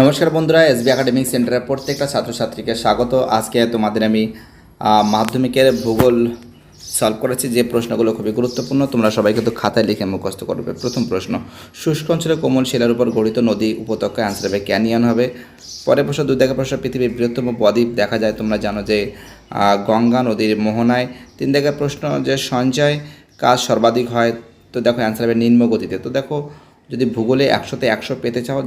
নমস্কার বন্ধুরা, SB academic সেন্টারের প্রত্যেকটা ছাত্রছাত্রীকে স্বাগত। আজকে তোমাদের আমি মাধ্যমিকের ভূগোল সলভ করেছি। যে প্রশ্নগুলো খুবই গুরুত্বপূর্ণ, তোমরা সবাই কিন্তু খাতায় লিখে মুখস্থ করবে। প্রথম প্রশ্ন, শুষ্ক অঞ্চলে কোমল শিলার উপর গঠিত নদী উপত্যকায় আনসার হবে ক্যানিয়ন হবে। পরের প্রশ্ন, দুই দেখা প্রশ্ন, পৃথিবীর বৃহত্তম বদ্বীপ দেখা যায়, তোমরা জানো যে গঙ্গা নদীর মোহনায়। তিন দেখা প্রশ্ন যে সঞ্চয়, কাজ সর্বাধিক হয়, তো দেখো অ্যান্সার হবে নিম্ন গতিতে। তো দেখো যদি ভূগোলে একশোতে একশো পেতে চাও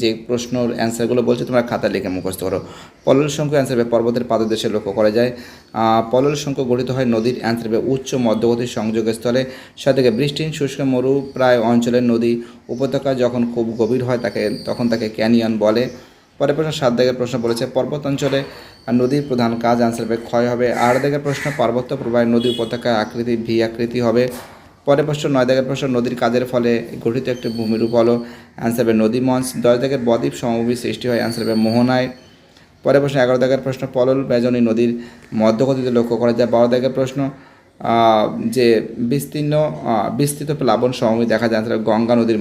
যে প্রশ্নর অ্যান্সারগুলো বলছে, তোমরা খাতা লিখে মুখস্থ করো। পলল সংখ্য অ্যান্সার হবে পর্বতের পাদদেশে লক্ষ্য করা যায়। পলল সংখ্য গঠিত হয় নদীর অ্যান্সার হবে উচ্চ মধ্যগতির সংযোগস্থলে সাথে বৃষ্টিহীন, শুষ্ক, মরু, প্রায় অঞ্চলের নদী। উপত্যকা যখন খুব গভীর হয়, তাকে, তখন তাকে ক্যানিয়ন বলে। পরের প্রশ্ন, সাত দাগের প্রশ্ন বলেছে, পর্বত অঞ্চলে নদীর প্রধান কাজ আনসার হবে ক্ষয় হবে। আট দাগের প্রশ্ন, পার্বত্য প্রবাহের নদী উপত্যকায় আকৃতি, ভি আকৃতি হবে। পরের প্রশ্ন, নয় দাগের প্রশ্ন, নদীর কাজের ফলে গঠিত একটি ভূমিরূপ হলো অ্যান্সার হবে নদী মঞ্চ। দশ দাগের বদ্বীপ সমভূমি সৃষ্টি হয় অ্যান্সার হবে মোহনায়। পরের প্রশ্ন, এগারো দাগের প্রশ্ন, পলল বেজনী নদীর মধ্যগতিতে লক্ষ্য করা যায়। বারো দাগের প্রশ্ন যে বিস্তীর্ণ বিস্তৃত প্লাবন সমভূমি দেখা যায় অ্যান্সার গঙ্গা নদীর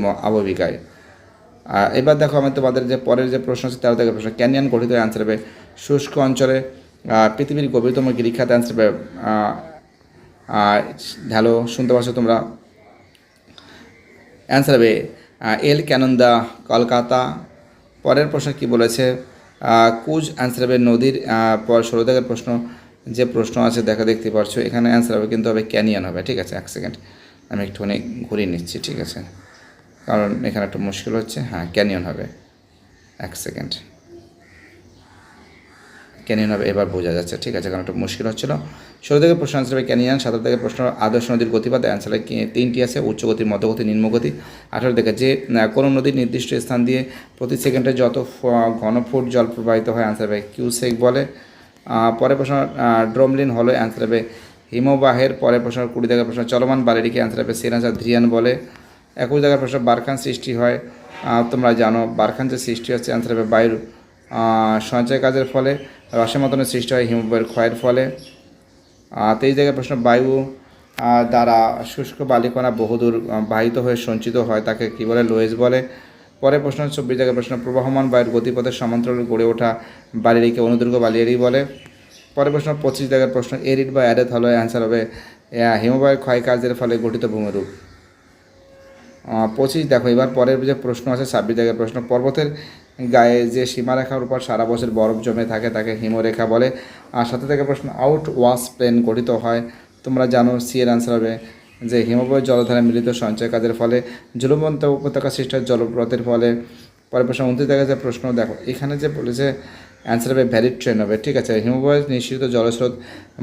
আর এবার দেখো আমি তোমাদের যে পরের যে প্রশ্ন আছে, তেরো থেকে প্রশ্ন, ক্যানিয়ন গঠিত অ্যান্সার হবে শুষ্ক অঞ্চলে। পৃথিবীর গভীরতম গিরিখাত অ্যান্সার হবে হ্যালো শুনতে পাচ্ছ তোমরা? অ্যান্সার হবে এল ক্যানন্দা, কলকাতা। পরের প্রশ্ন কি বলেছে? কুজ অ্যান্সার হবে নদীর পর ষোলো প্রশ্ন, যে প্রশ্ন আছে দেখা দেখতে পারছ, এখানে অ্যান্সার হবে কিন্তু হবে ক্যানিয়ন হবে, ঠিক আছে? এক সেকেন্ড আমি একটুখানি ঘুরিয়ে নিচ্ছি, ঠিক আছে? কারণ এখানে একটু মুশকিল হচ্ছে হ্যাঁ ক্যানিয়ন হবে। এক সেকেন্ড ক্যানিয়ন হবে এবার বোঝা যাচ্ছে। ঠিক আছে, কারণ একটু মুশকিল হচ্ছিল। ষোলো থেকে প্রশ্ন আনসার হবে ক্যানিয়ন সতেরো থেকে প্রশ্ন আদর্শ নদীর গতিপথ অ্যান্সার তিনটি আছে উচ্চগতি মধ্যগতি নিম্নগতি আঠারো থেকে যে কোনো নদীর নির্দিষ্ট স্থান দিয়ে প্রতি সেকেন্ডে যত ঘনফুট জল প্রবাহিত হয় অ্যান্সার হবে কিউসেক বলে। পরের প্রশ্ন ড্রোমলিন হলো অ্যান্সার হবে হিমবাহের। পরের প্রশ্ন, কুড়ি থেকে প্রশ্ন, চলমান বারেরিকে অ্যান্সার হবে সিরাজা ধ্রিয়ান বলে। একুশ জায়গার প্রশ্ন, বারখান সৃষ্টি হয়। তোমরা জানো, বারখান যে সৃষ্টি হচ্ছে অ্যান্সার হবে বায়ুর সঞ্চয় কাজের ফলে। রসের মতনের সৃষ্টি হয়, হিমবাহের ক্ষয়ের ফলে। তেইশ জায়গায় প্রশ্ন, বায়ু দ্বারা শুষ্ক বালিকণা বহুদূর বাহিত হয়ে সঞ্চিত হয় তাকে কী বলে? লোয়েজ বলে। পরের প্রশ্ন, চব্বিশ জায়গায় প্রশ্ন, প্রবাহমান বায়ুর গতিপথের সমান্তরাল গড়ে ওঠা বালিরিকে অনুদুর্গ বালিয়ারি বলে। পরের প্রশ্ন, পঁচিশ জায়গার প্রশ্ন, এরিড বা অ্যারেথ হলো অ্যান্সার হবে হিমবাহের কাজের ফলে গঠিত ভূমিরূপ। পঁচিশ, দেখো, এবার পরের যে প্রশ্ন আছে, ছাব্বিশ জায়গায় প্রশ্ন, পর্বতের গায়ে যে সীমারেখার উপর সারা বছর বরফ জমে থাকে তাকে হিমরেখা বলে। আর সাথে থেকে প্রশ্ন, আউট ওয়াশ প্লেন গঠিত হয়। তোমরা জানো সি এর অ্যান্সার হবে যে হিমবাহের জলধারা মিলিত সঞ্চয় কাজের ফলে জলবন্ত উপত্যকা সৃষ্টি জলপ্রতের ফলে। পরের প্রশ্ন, উনত্রিশ দেখা যায় প্রশ্ন, দেখো, এখানে যে বলেছে অ্যান্সার হবে ভ্যালিড ট্রেন হবে, ঠিক আছে? হিমবাহের নিঃসৃত জলস্রোত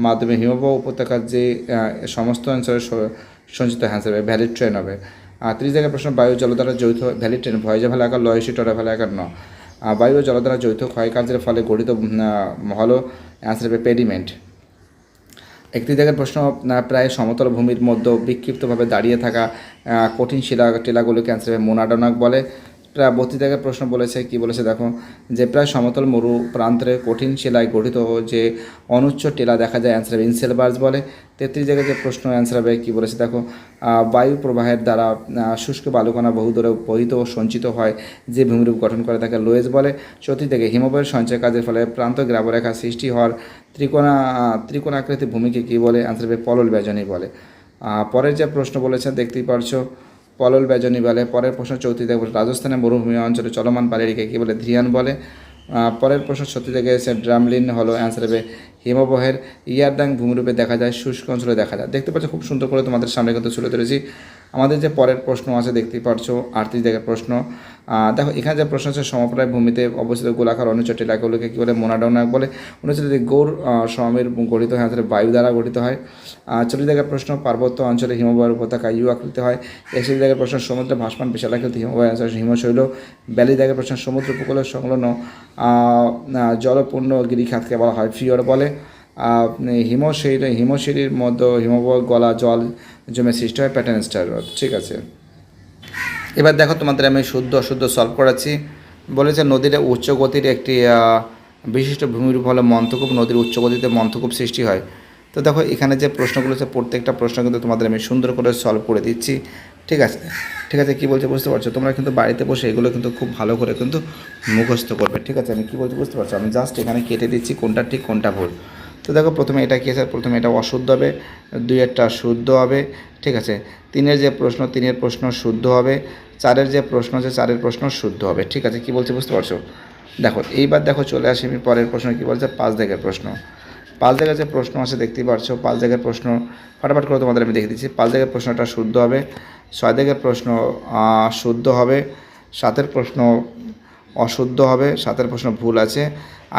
মাধ্যমে হিমবাহ উপত্যকার যে সমস্ত অঞ্চলে সঞ্চিত অ্যান্সার হবে ভ্যালিড ট্রেন হবে। ত্রিশ জায়গায় প্রশ্ন, বায়ু জলধারা যৌথ ভ্যালি ট্রেন ভয়েজে ফেলে আকার লয় টরা ফেলে আকার ন। বায়ু ও জলধারা যৌথ ক্ষয়কার্যের ফলে গঠিত হলো অ্যান্সার হবে পেডিমেন্ট একটি জায়গার প্রশ্ন প্রায় সমতল ভূমির মধ্যে বিক্ষিপ্তভাবে দাঁড়িয়ে থাকা কঠিন শিলা, টিলাগুলোকে অ্যান্সার হবে মোনাডোনাক বলে। প্রায় জায়গায় প্রশ্ন বলেছে, কি বলেছে দেখো, যে প্রায় সমতল মরু প্রান্তরে কঠিন শিলায় গঠিত যে অনুচ্চ টিলা দেখা যায় অ্যান্সার হবে ইনসেলবার্স বলে। তেত্রিশ জায়গায় যে প্রশ্ন অ্যান্সার হবে, কি বলেছে দেখো বায়ু প্রবাহের দ্বারা শুষ্ক বালুকণা বহু দূরে বহিত ও সঞ্চিত হয়, যে ভূমিরূপ গঠন করে তাকে লোয়েজ বলে। চতুর্থ থেকে হিমবাহের সঞ্চয় কাজের ফলে প্রান্ত গ্রাবরেখা সৃষ্টি হওয়ার ত্রিকোণা ত্রিকোণাকৃতি ভূমিকে কী বলে অ্যান্সার হবে পলল ব্যজনী বলে। পরের যে প্রশ্ন বলেছেন দেখতেই পারছ পলল ব্যজনী বলে, পরের প্রশ্ন চৌত্রিশ থেকে রাজস্থানের মরুভূমি অঞ্চলে চলমান পালেরিকে কী বলে ধ্রিয়ান বলে। পরের প্রশ্ন সত্যি থেকে এসে ড্রামলিন হলো অ্যান্সার হবে হিমবহের ইয়ারদাং ভূমিরূপে দেখা যায়, শুষ্ক অঞ্চলে দেখা যায়। দেখতে পাচ্ছ, খুব সুন্দর করে তোমাদের সামনে কিন্তু তুলে ধরেছি। আমাদের যে পরের প্রশ্ন আছে দেখতেই পারছ আটত্রিশ দেখার প্রশ্ন। দেখো এখানে যে প্রশ্ন আছে সমপ্রায় ভূমিতে অবস্থিত গোলাকার অনুচ্চ টিলাগুলোকে কী বলে? মোনাডোনাক বলে। অনুচ্চ গৌর আহ, সমমের গঠিত হয় অ্যান্সার বায়ু দ্বারা গঠিত হয়। চল্লিশ জায়গার প্রশ্ন পার্বত্য অঞ্চলে হিমবাহের উপত্যকা ইউ আকৃতি হয়। একষট্টি জায়গার প্রশ্ন সমুদ্রে ভাসমান বিশালাকৃতি হিমবাহ হিমশৈল ব্যালি জায়গার প্রশ্ন সমুদ্র উপকূলের সংলগ্ন জলপূর্ণ গিরিখাতকে বলা হয় ফিওর বলে। হিমশৈল হিমশিরির মধ্যে হিমবাহ গলা জল জমে সৃষ্টি হয় প্যাটার্ন স্টার ঠিক আছে। এবার দেখো তোমাদের আমি শুদ্ধ অশুদ্ধ সলভ করাচ্ছি। বলেছে নদীর উচ্চ গতির একটি বিশিষ্ট ভূমিরূপ হলো মন্থকূপ। নদীর উচ্চ গতিতে মন্থকূপ সৃষ্টি হয়। তো দেখো এখানে যে প্রশ্নগুলো আছে, প্রত্যেকটা প্রশ্ন কিন্তু তোমাদের আমি সুন্দর করে সলভ করে দিচ্ছি। ঠিক আছে? ঠিক আছে, কী বলছে বুঝতে পারছ? তোমরা কিন্তু বাড়িতে বসে এগুলো কিন্তু খুব ভালো করে কিন্তু মুখস্থ করবে। ঠিক আছে, আমি কী বলছি বুঝতে পারছ? আমি জাস্ট এখানে কেটে দিচ্ছি কোনটা ঠিক, কোনটা ভুল। তো দেখো প্রথমে এটা কী আছে? প্রথমে এটা অশুদ্ধ হবে দুইয়েরটা শুদ্ধ হবে, ঠিক আছে? তিনের যে প্রশ্ন, তিনের প্রশ্ন শুদ্ধ হবে, চারের যে প্রশ্ন আছে, চারের প্রশ্ন শুদ্ধ হবে, ঠিক আছে? কী বলছি বুঝতে পারছ? দেখো, এইবার দেখো চলে আসি আমি পরের প্রশ্ন, কী বলছে? পাঁচ দাগের প্রশ্ন। পাঁচ জায়গায় যে প্রশ্ন আছে, দেখতেই পারছ, পাঁচ জায়গার প্রশ্ন ফটাফট করে তোমাদের আমি দেখে দিচ্ছি। পাঁচ জায়গার প্রশ্নটা শুদ্ধ হবে, ছয় দাগের প্রশ্ন শুদ্ধ হবে, সাতের প্রশ্ন অশুদ্ধ হবে, সাতের প্রশ্ন ভুল আছে।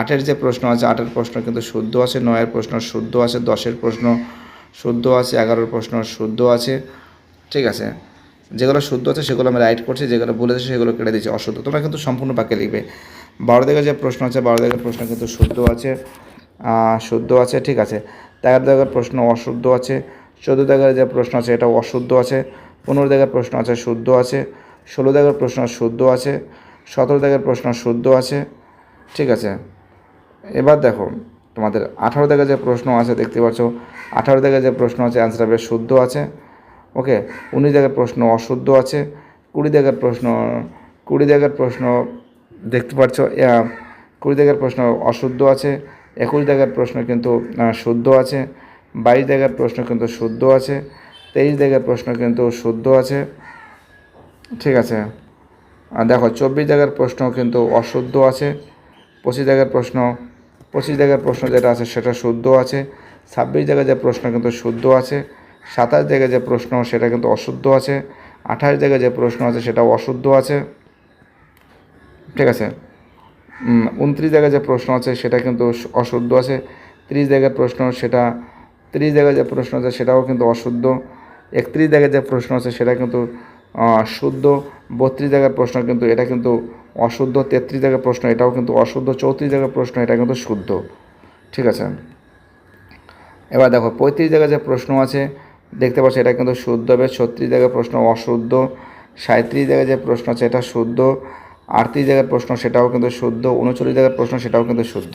আটের যে প্রশ্ন আছে, আটের প্রশ্ন কিন্তু শুদ্ধ আছে, নয়ের প্রশ্ন শুদ্ধ আছে, দশের প্রশ্ন শুদ্ধ আছে, এগারোর প্রশ্ন শুদ্ধ আছে। ঠিক আছে? যেগুলো শুদ্ধ আছে, সেগুলো আমি রাইট করছি, যেগুলো ভুল আছে, সেগুলো কেটে দিচ্ছি অশুদ্ধ। তোমরা কিন্তু সম্পূর্ণ বাক্যে লিখবে। বারো দিকের যে প্রশ্ন আছে বারো দিকের প্রশ্ন কিন্তু শুদ্ধ আছে শুদ্ধ আছে, ঠিক আছে? তেরো দাগের প্রশ্ন অশুদ্ধ আছে চোদ্দ দাগের যে প্রশ্ন আছে এটা অশুদ্ধ আছে পনেরো দাগের প্রশ্ন আছে, শুদ্ধ আছে ষোলো দাগের প্রশ্ন শুদ্ধ আছে সতেরো দাগের প্রশ্ন শুদ্ধ আছে, ঠিক আছে? এবার দেখো, তোমাদের আঠারো দাগের যে প্রশ্ন আছে, দেখতে পাচ্ছ, আঠারো দাগের যে প্রশ্ন আছে অ্যান্সার হবে শুদ্ধ আছে ওকে উনিশ দাগের প্রশ্ন অশুদ্ধ আছে, কুড়ি দাগের প্রশ্ন, কুড়ি দাগের প্রশ্ন দেখতে পাচ্ছ কুড়ি দাগের প্রশ্ন অশুদ্ধ আছে, একুশ দাগের প্রশ্ন কিন্তু শুদ্ধ আছে, বাইশ দাগের প্রশ্ন কিন্তু শুদ্ধ আছে, তেইশ দাগের প্রশ্ন কিন্তু শুদ্ধ আছে, ঠিক আছে? আর দেখো, চব্বিশ জায়গার প্রশ্ন কিন্তু অশুদ্ধ আছে। পঁচিশ জায়গার প্রশ্ন, পঁচিশ জায়গার প্রশ্ন যেটা আছে সেটা শুদ্ধ আছে। ছাব্বিশ জায়গায় যে প্রশ্ন কিন্তু শুদ্ধ আছে। সাতাশ জায়গায় যে প্রশ্ন সেটা কিন্তু অশুদ্ধ আছে। আঠাশ জায়গায় যে প্রশ্ন আছে সেটাও অশুদ্ধ আছে। ঠিক আছে? উনত্রিশ জায়গায় যে প্রশ্ন আছে সেটা কিন্তু অশুদ্ধ আছে। ত্রিশ জায়গার প্রশ্ন সেটা, তিরিশ জায়গায় যে প্রশ্ন আছে সেটাও কিন্তু অশুদ্ধ। একত্রিশ জায়গায় যে প্রশ্ন আছে সেটা কিন্তু শুদ্ধ বত্রিশ জায়গার প্রশ্ন কিন্তু, এটা কিন্তু অশুদ্ধ তেত্রিশ জায়গার প্রশ্ন, এটাও কিন্তু অশুদ্ধ চৌত্রিশ জায়গার প্রশ্ন, এটা কিন্তু শুদ্ধ। ঠিক আছে? এবার দেখো, পঁয়ত্রিশ জায়গায় যে প্রশ্ন আছে, দেখতে পাচ্ছ এটা কিন্তু শুদ্ধ হবে, ছত্রিশ জায়গায় প্রশ্ন অশুদ্ধ সাঁত্রিশ জায়গায় যে প্রশ্ন আছে এটা শুদ্ধ, আটত্রিশ জায়গার প্রশ্ন সেটাও কিন্তু শুদ্ধ, উনচল্লিশ জায়গার প্রশ্ন সেটাও কিন্তু শুদ্ধ।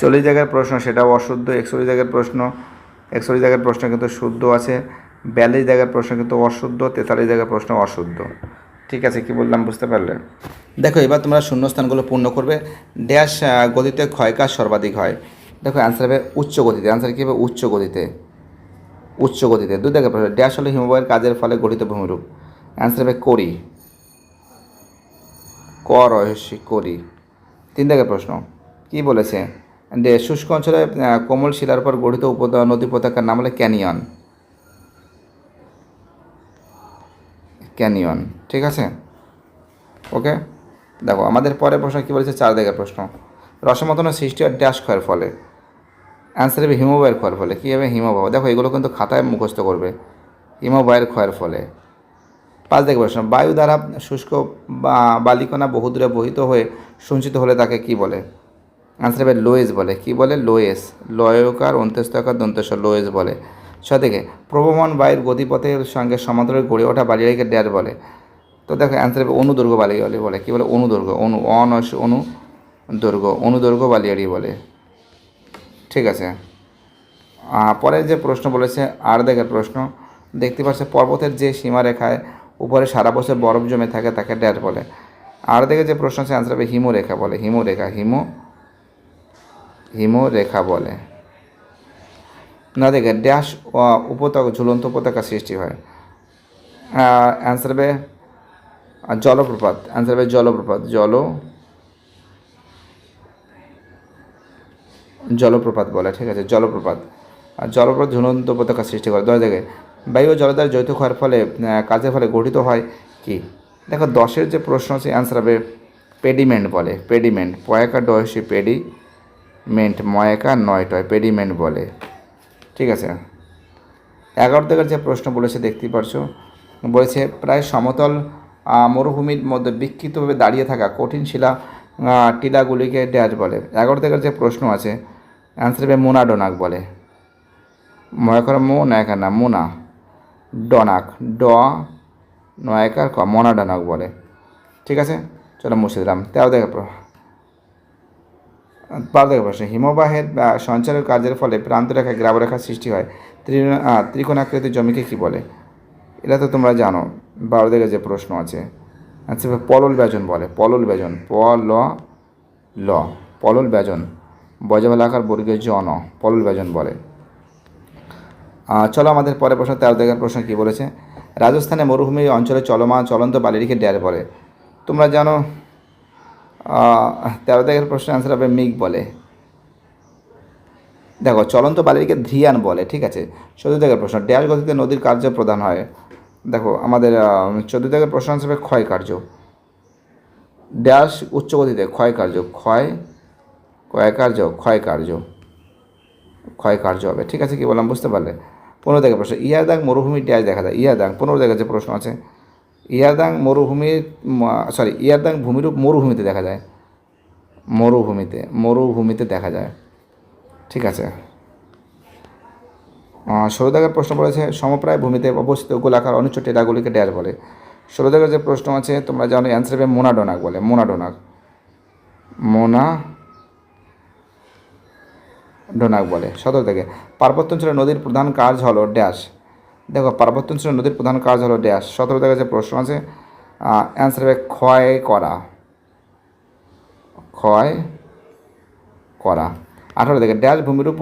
চল্লিশ জায়গার প্রশ্ন সেটাও অশুদ্ধ, একচল্লিশ জায়গার প্রশ্ন, একচল্লিশ জায়গার প্রশ্ন কিন্তু শুদ্ধ আছে। বিয়াল্লিশ জায়গার প্রশ্ন কিন্তু অশুদ্ধ, তেতাল্লিশ জায়গার প্রশ্ন অশুদ্ধ। ঠিক আছে, কি বললাম বুঝতে পারলে? দেখো, এবার তোমরা শূন্যস্থানগুলো পূর্ণ করবে। ড্যাশ গতিতে ক্ষয়কাজ সর্বাধিক হয়। দেখো অ্যান্সার হবে উচ্চ গতিতে। অ্যান্সার কী হবে? উচ্চ গতিতে। উচ্চ গতিতে। দুই জায়গায় প্রশ্ন। ড্যাশ হলো হিমবাহের কাজের ফলে গঠিত ভূমিরূপ। অ্যান্সার হবে করি। ক রহস্যি করি। তিন দাগের প্রশ্ন। কি বলেছে? শুষ্ক অঞ্চলে কোমল শিলার উপর গঠিত উপ নদী উপত্যকার নাম হলো ক্যানিয়ন। ক্যানিয়ন, ঠিক আছে? ওকে? দেখো, আমাদের পরের প্রশ্ন কী বলেছে? চার দাগের প্রশ্ন রসমতনের সৃষ্টি হয় ড্যাশ ক্ষয়ের ফলে। অ্যান্সার হবে হিমবাহের ক্ষয়ের ফলে। কী হবে? হিমবাহ। দেখো, এগুলো কিন্তু খাতায় মুখস্থ করবে। হিমবাহের ক্ষয়ের ফলে। পাঁচ দেখে প্রশ্ন, বায়ু দ্বারা শুষ্ক বা বালিকণা বহুদূরে বহিত হয়ে সঞ্চিত হলে তাকে কি বলে? আনসার হবে লোয়েস বলে। কি বলে? লোয়েস। লয়কার অন্ত্যস্তকার দন্তস্ব লোয়েস বলে। ছ থেকে বায়ুর গতিপথের সঙ্গে সমান্তরে গড়ে ওঠা বালিয়াড়িকে ড্যার বলে। তো দেখো অ্যান্সার হবে অনুদৈর্ঘ্য বালিয়াড়ি বলে। কী বলে? অনুদৈর্ঘ্য। অনু, অনস, অনু, দৈর্ঘ্য। অনুদৈর্ঘ্য বলে। ঠিক আছে। পরের যে প্রশ্ন বলেছে আর দেখের প্রশ্ন, দেখতে পাচ্ছে পর্বতের যে সীমারেখায় উপরে সারা বছর বরফ জমে থাকে, তাকে ড্যার বলে। আর দেখে যে প্রশ্ন আছে অ্যান্সার হবে হিমরেখা বলে। হিমরেখা, হিমো, হিমরেখা বলে। না দেখে, ড্যাশ উপত্যকা, ঝুলন্ত উপত্যকা সৃষ্টি হয়। অ্যান্সার হবে জলপ্রপাত। অ্যান্সার হবে জলপ্রপাত। জল, জলপ্রপাত বলে, ঠিক আছে, জলপ্রপাত। আর জলপ্রপাত ঝুলন্ত উপত্যকা সৃষ্টি করে। দশ দেখে, বায়ু ও জলধার যৌথ হওয়ার ফলে কাজের ফলে গঠিত হয় কি? দেখো, দশের যে প্রশ্ন আছে অ্যান্সার হবে পেডিমেন্ট বলে। পেডিমেন্ট পয়াকা, ডয়সি পেডিমেন্ট ময়াকা নয় টয় পেডিমেন্ট বলে। ঠিক আছে। এগারো থেকে যে প্রশ্ন বলেছে, দেখতেই পারছ। বলেছে, প্রায় সমতল মরুভূমির মধ্যে বিক্ষিপ্তভাবে দাঁড়িয়ে থাকা কঠিন শিলা টিলাগুলিকে ড্যাশ বলে। এগারো থেকে যে প্রশ্ন আছে, অ্যান্সার হবে মোনা ডোনাক বলে। ময়াকার মো, নয়াকার না মোনা। ডনাক, ড, নয়াকার ক, মোনা ডনাক বলে। ঠিক আছে? চলো দিলাম। তেরো দেখে পারদক প্রশ্ন হিমবাহের সঞ্চারের কাজের ফলে প্রান্তরেখায় গ্রাবরেখার সৃষ্টি হয়। ত্রিকোণ আহ, ত্রিকোণাকৃতির জমিকে কি বলে? এটা তো তোমরা জানো। বারো দিকে যে প্রশ্ন আছে। আচ্ছা পলল ব্যজন বলে। পলল ব্যজন। প ল। ল পলল ব্যজন। বজবলাকার বর্গীয় জ ন। পলল ব্যজন বলে। চলো আমাদের পরে প্রশ্ন তেরো দিকের প্রশ্ন কী বলেছে? রাজস্থানে মরুভূমি অঞ্চলে চলমান চলন্ত বালিরিকে ড্যার বলে। তোমরা জানো তেরো দিকের প্রশ্নের অ্যান্সার হবে মিগ বলে। দেখো, চলন্ত বালিকে ধ্রিয়ান বলে, ঠিক আছে? চোদ্দ দিকের প্রশ্ন, ড্যাশ গতিতে নদীর কার্য প্রদান হয়। দেখো, আমাদের চোদ্দ দিকের প্রশ্ন হিসেবে ক্ষয় কার্য। ড্যাশ উচ্চ গতিতে ক্ষয় কার্য, ক্ষয় ক্ষয় কার্য ক্ষয় কার্য ক্ষয় কার্য হবে, ঠিক আছে কি বললাম, বুঝতে পারলে? পনেরো দিকের প্রশ্ন ইয়া ইয়ারদাং মরুভূমির ড্যাশ দেখা যায় ইয়া ইয়ারদাং পনেরো দিকের যে প্রশ্ন আছে ইয়ারদাং মরুভূমির সরি ইয়ারদাং ভূমিরূপ মরুভূমিতে দেখা যায়। মরুভূমিতে মরুভূমিতে দেখা যায়। ঠিক আছে। ষোলো প্রশ্ন বলেছে, সমপ্রায় ভূমিতে অবস্থিত গোলাকার অনুচ্চ টেরাগুলিকে ড্যাশ বলে। ষোলো যে প্রশ্ন আছে, তোমরা জানো, অ্যান্সার হবে মোনাডোনাক বলে, মোনাডোনাক। মোনা ডোনাক বলে সতেরো থেকে। পার্বত্য অঞ্চলে নদীর প্রধান কাজ হলো ড্যাশ। দেখো পার্বত্য অঞ্চলে নদীর প্রধান কাজ হলো ড্যাশ। সতেরো থেকে যে প্রশ্ন আছে অ্যান্সার হবে ক্ষয় করা। ক্ষয় করা। আঠারো থেকে, ড্যাশ ভূমিরূপ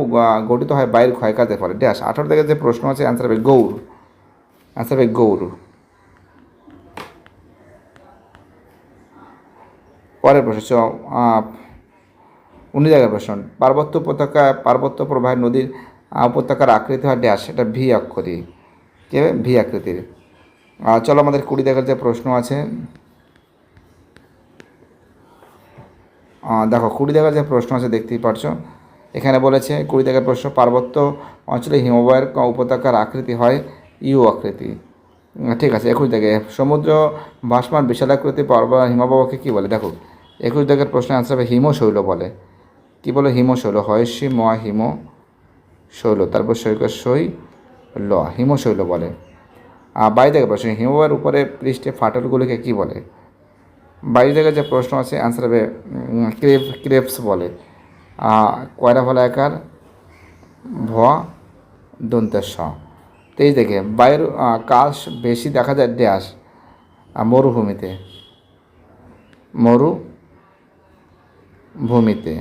গঠিত হয় বাইরের ক্ষয়কাজের ফলে। ড্যাশ, আঠারো থেকে যে প্রশ্ন আছে অ্যান্সার হবে গৌর। অ্যান্সার হবে গৌর। পরের প্রশ্ন উনিশ জায়গার প্রশ্ন, পার্বত্য উপত্যকা পার্বত্য প্রবাহের নদীর উপত্যকার আকৃতি হয় ড্যাশ। এটা ভি অক্ষরী কে ভি আকৃতির? আহ, চলো আমাদের কুড়ি দেখার যে প্রশ্ন আছে। দেখো কুড়ি দেখার যে প্রশ্ন আছে দেখতেই পারছ। এখানে বলেছে কুড়ি দেখার প্রশ্ন পার্বত্য অঞ্চলে হিমবাহের উপত্যকার আকৃতি হয় ইউ আকৃতি। ঠিক আছে একুশ দেখে। সমুদ্র ভাসমান বিশালাকৃতি পর্ব হিমবাহকে কী বলে? দেখো একুশ দেখার প্রশ্নের আনসার হবে হিমশৈল বলে। কী বলে? হিমশৈল হয় হয়সি ম হিম শৈল তারপর সৈকত সই ল, হিমশৈল বলে। বাইশ দেখার প্রশ্ন, হিমবাহের উপরে পৃষ্ঠে ফাটলগুলিকে কী বলে? বাইশ জায়গায় যে প্রশ্ন আছে অ্যান্সার হবে ক্রেপ ক্রেপস বলে। কয়রা ফলা একার ভ দন্তের স তেইশ দেখে, বায়ুর কাশ বেশি দেখা যায় ড্যাশ মরুভূমিতে। মরু ভূমিতে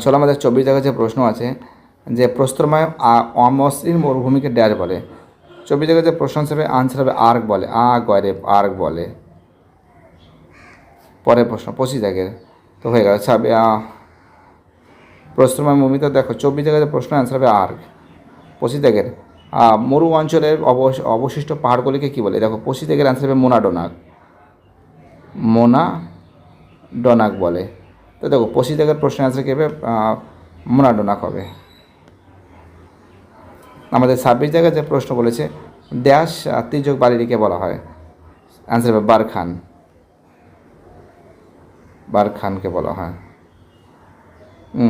চলো আমাদের চব্বিশ জায়গায় যে প্রশ্ন আছে, যে প্রস্তরময় অমসৃণ মরুভূমিকে ড্যাশ বলে। চব্বিশ জায়গায় যে প্রশ্ন হিসেবে আনসার হবে আর্ক বলে। আ গয়রে আর্ক বলে। পরের প্রশ্ন, পঁচিশ জায়গায় তো হয়ে গেল ছাব্বি প্রশ্রময় ভূমিতে দেখো, চব্বিশ জায়গায় প্রশ্ন আনসার হবে আর্ক পঁচিশ জায়গায় মরু অঞ্চলের অবশ- অবশিষ্ট পাহাড়গুলিকে কী বলে? দেখো, পঁচিশ জায়গায় আনসার হবে মোনা ডোনাক মোনা ডোনাক বলে। তো দেখো পঁচিশ জায়গার প্রশ্ন আনসার কী হবে আহ, মোনা আমাদের ছাব্বিশ জায়গায় যে প্রশ্ন বলেছে ড্যাশ তির্যক বালিটিকে বলা হয়। অ্যান্সার হবে বারখান। বারখানকে বলা হয়।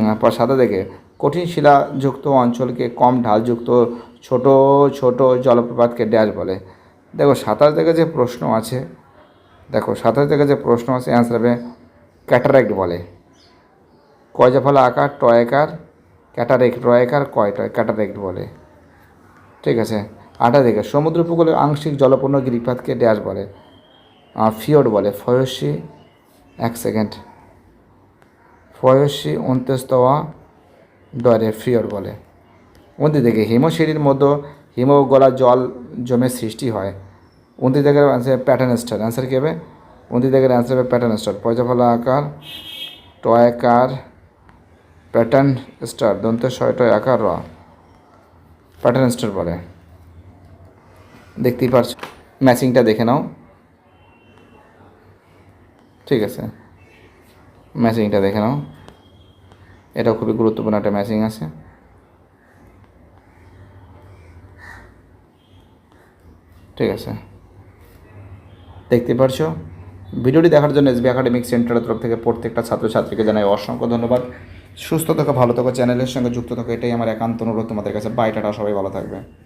তারপর সাদা দেখে কঠিন শিলাযুক্ত অঞ্চলকে কম ঢালযুক্ত ছোট ছোট জলপ্রপাতকে ড্যাশ বলে। দেখো সাঁতার থেকে যে প্রশ্ন আছে দেখো সাঁতার থেকে যে প্রশ্ন আছে অ্যান্সার হবে ক্যাটারাক্ট বলে। কয় ফলে আকার টয়কার ক্যাটারেক্ট কয় টয়, ক্যাটারেক্ট বলে। ঠিক আছে? আটা থেকে সমুদ্র উপকূলের আংশিক জলপূর্ণ গিরিপাতকে ড্যাশ বলে। ফিওর্ড বলে, ফয়সী, এক সেকেন্ড। ফয়সী অন্ত্যস্তওয়া ডরে ফিওর বলে। উনতি থেকে হিমশিরির মধ্যে হিম গলা জল জমে সৃষ্টি হয়। উনতি থেকে অ্যান্সার প্যাটার্ন স্টার অ্যান্সার কী হবে? উনতি থেকে অ্যান্সার হবে প্যাটার্ন স্টার পয়জাফলা আকার টয়কার প্যাটার্ন স্টার, দন্ত ছয় টয় আকার র। প্যাটার্ন স্টার বলে। দেখতেই পারছ ম্যাচিংটা দেখে নাও। ঠিক আছে। ম্যাচিংটা দেখে নাও। এটা খুবই গুরুত্বপূর্ণ একটা ম্যাচিং আছে। ঠিক আছে। দেখতে পারছ। ভিডিওটি দেখার জন্য এসবি একাডেমিক সেন্টারের তরফ থেকে প্রত্যেকটা ছাত্রছাত্রীকে জানাই অসংখ্য ধন্যবাদ। সুস্থ থাকো, ভালো থাকো, চ্যানেলের সঙ্গে যুক্ত থাকো, এটাই আমার একান্ত অনুরোধ তোমাদের কাছে। বাইটাটা সবাই ভালো থাকবে।